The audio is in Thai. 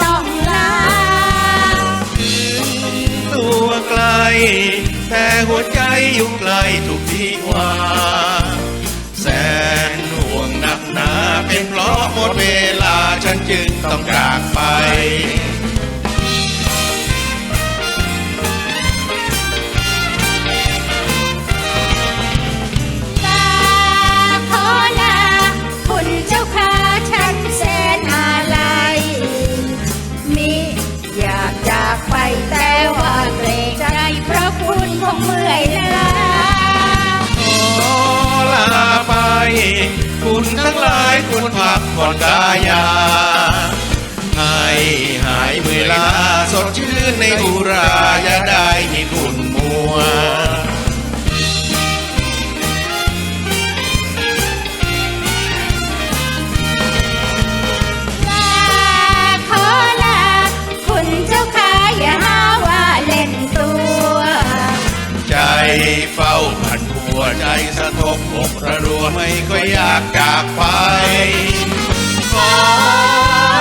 ต้องลาตัวไกล แต่หัวใจอยู่ไกลทุกทีว่า แสนห่วงหนักหนาเป็นเพราะหมดเวลาฉันจึงต้อง อนกายา ให้หายเมื่อยลาสดชื่นในอุราอยาได้มีขุ่นมัวเฝ้าผันหัวใจสะทบอกระรัวไม่ค่อยอยากจากไป fall.